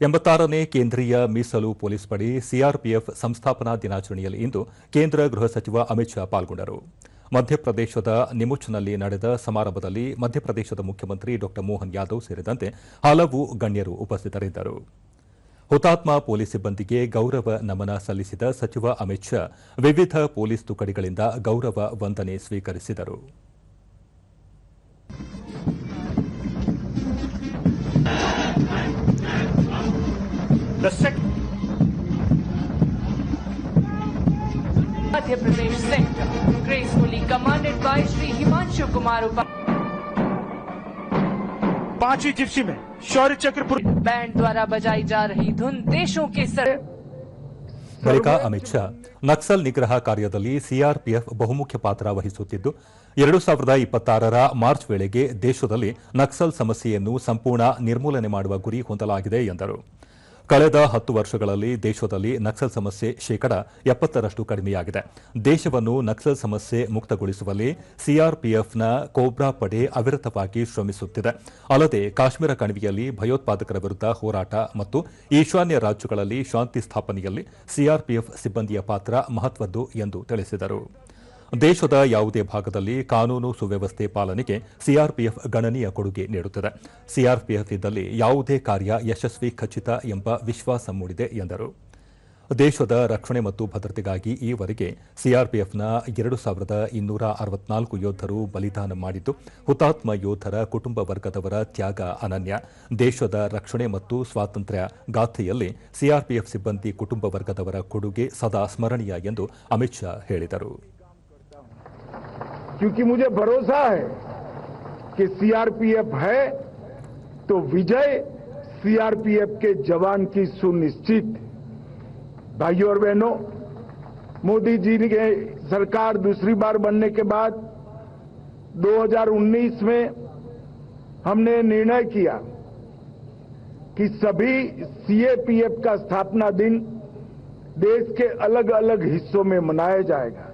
ಎಂಬತ್ತಾರನೇ ಕೇಂದ್ರೀಯ ಮೀಸಲು ಪೊಲೀಸ್ ಪಡೆ ಸಿಆರ್ಪಿಎಫ್ ಸಂಸ್ಥಾಪನಾ ದಿನಾಚರಣೆಯಲ್ಲಿ ಇಂದು ಕೇಂದ್ರ ಗೃಹ ಸಚಿವ ಅಮಿತ್ ಶಾ ಪಾಲ್ಗೊಂಡರು. ಮಧ್ಯಪ್ರದೇಶದ ನಿಮುಚ್ನಲ್ಲಿ ನಡೆದ ಸಮಾರಂಭದಲ್ಲಿ ಮಧ್ಯಪ್ರದೇಶದ ಮುಖ್ಯಮಂತ್ರಿ ಡಾ ಮೋಹನ್ ಯಾದವ್ ಸೇರಿದಂತೆ ಹಲವು ಗಣ್ಯರು ಉಪಸ್ಥಿತರಿದ್ದರು. ಹುತಾತ್ಮ ಪೊಲೀಸ್ ಸಿಬ್ಬಂದಿಗೆ ಗೌರವ ನಮನ ಸಲ್ಲಿಸಿದ ಸಚಿವ ಅಮಿತ್ ಶಾ ವಿವಿಧ ಪೊಲೀಸ್ ತುಕಡಿಗಳಿಂದ ಗೌರವ ವಂದನೆ ಸ್ವೀಕರಿಸಿದರು. The second Madhya Pradesh sector, gracefully commanded by Sri Himanshu Kumar Upa. पांचवी जिप्सी में शौर्य चक्र पुर- बैंड द्वारा बजाई जा रही धुन देशों के सर ಬಳಿಕ ಅಮಿತ್ ಶಾ ನಕ್ಸಲ್ ನಿಗ್ರಹ ಕಾರ್ಯದಲ್ಲಿ ಸಿಆರ್ಪಿಎಫ್ ಬಹುಮುಖ್ಯ ಪಾತ್ರ ವಹಿಸುತ್ತಿದ್ದು ಎರಡು ಸಾವಿರದ ಇಪ್ಪತ್ತಾರರ ಮಾರ್ಚ್ ವೇಳೆಗೆ ದೇಶದಲ್ಲಿ ನಕ್ಸಲ್ ಸಮಸ್ಯೆಯನ್ನು ಸಂಪೂರ್ಣ ನಿರ್ಮೂಲನೆ ಮಾಡುವ ಗುರಿ ಹೊಂದಲಾಗಿದೆ ಎಂದರು ಕಳೆದ ಹತ್ತು ವರ್ಷಗಳಲ್ಲಿ ದೇಶದಲ್ಲಿ ನಕ್ಸಲ್ ಸಮಸ್ಯೆ ಶೇಕಡ ಎಪ್ಪತ್ತರಷ್ಟು ಕಡಿಮೆಯಾಗಿದೆ. ದೇಶವನ್ನು ನಕ್ಸಲ್ ಸಮಸ್ಯೆ ಮುಕ್ತಗೊಳಿಸುವಲ್ಲಿ ಸಿಆರ್ಪಿಎಫ್ನ ಕೋಬ್ರಾ ಪಡೆ ಅವಿರತವಾಗಿ ಶ್ರಮಿಸುತ್ತಿದೆ. ಅಲ್ಲದೆ ಕಾಶ್ಮೀರ ಕಣಿವೆಯಲ್ಲಿ ಭಯೋತ್ಪಾದಕರ ವಿರುದ್ಧ ಹೋರಾಟ ಮತ್ತು ಈಶಾನ್ಯ ರಾಜ್ಯಗಳಲ್ಲಿ ಶಾಂತಿ ಸ್ಥಾಪನೆಯಲ್ಲಿ ಸಿಆರ್ಪಿಎಫ್ ಸಿಬ್ಬಂದಿಯ ಪಾತ್ರ ಮಹತ್ವದ್ದು ಎಂದು ತಿಳಿಸಿದರು. ದೇಶದ ಯಾವುದೇ ಭಾಗದಲ್ಲಿ ಕಾನೂನು ಸುವ್ಯವಸ್ಥೆ ಪಾಲನೆಗೆ ಸಿಆರ್ಪಿಎಫ್ ಗಣನೀಯ ಕೊಡುಗೆ ನೀಡುತ್ತದೆ. ಸಿಆರ್ಪಿಎಫ್ ಇದ್ದಲ್ಲಿ ಯಾವುದೇ ಕಾರ್ಯ ಯಶಸ್ವಿ, ಖಚಿತ ಎಂಬ ವಿಶ್ವಾಸ ಮೂಡಿದೆ ಎಂದರು. ದೇಶದ ರಕ್ಷಣೆ ಮತ್ತು ಭದ್ರತೆಗಾಗಿ ಈವರೆಗೆ ಸಿಆರ್ಪಿಎಫ್ನ ಎರಡು ಸಾವಿರದ ಇನ್ನೂರ ಅರವತ್ನಾಲ್ಕು ಯೋಧರು ಬಲಿದಾನ ಮಾಡಿದ್ದು, ಹುತಾತ್ಮ ಯೋಧರ ಕುಟುಂಬ ವರ್ಗದವರ ತ್ಯಾಗ ಅನನ್ಯ. ದೇಶದ ರಕ್ಷಣೆ ಮತ್ತು ಸ್ವಾತಂತ್ರ್ಯ ಗಾಥೆಯಲ್ಲಿ ಸಿಆರ್ಪಿಎಫ್ ಸಿಬ್ಬಂದಿ ಕುಟುಂಬ ವರ್ಗದವರ ಕೊಡುಗೆ ಸದಾ ಸ್ಮರಣೀಯ ಎಂದು ಅಮಿತ್ ಶಾ ಹೇಳಿದರು. क्योंकि मुझे भरोसा है कि सीआरपीएफ है तो विजय सीआरपीएफ के जवान की सुनिश्चित। भाइयों और बहनों, मोदी जी के सरकार दूसरी बार बनने के बाद 2019 में हमने निर्णय किया कि सभी सीएपीएफ का स्थापना दिन देश के अलग अलग हिस्सों में मनाया जाएगा।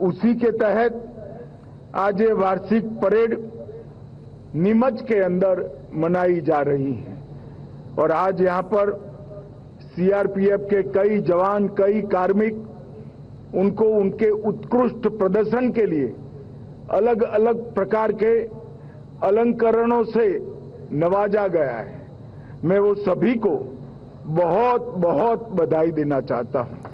उसी के तहत आज ये वार्षिक परेड नीमच के अंदर मनाई जा रही है। और आज यहाँ पर सीआरपीएफ के कई जवान, कई कार्मिक, उनको उनके उत्कृष्ट प्रदर्शन के लिए अलग अलग प्रकार के अलंकरणों से नवाजा गया है। मैं वो सभी को बहुत बहुत बधाई देना चाहता हूँ।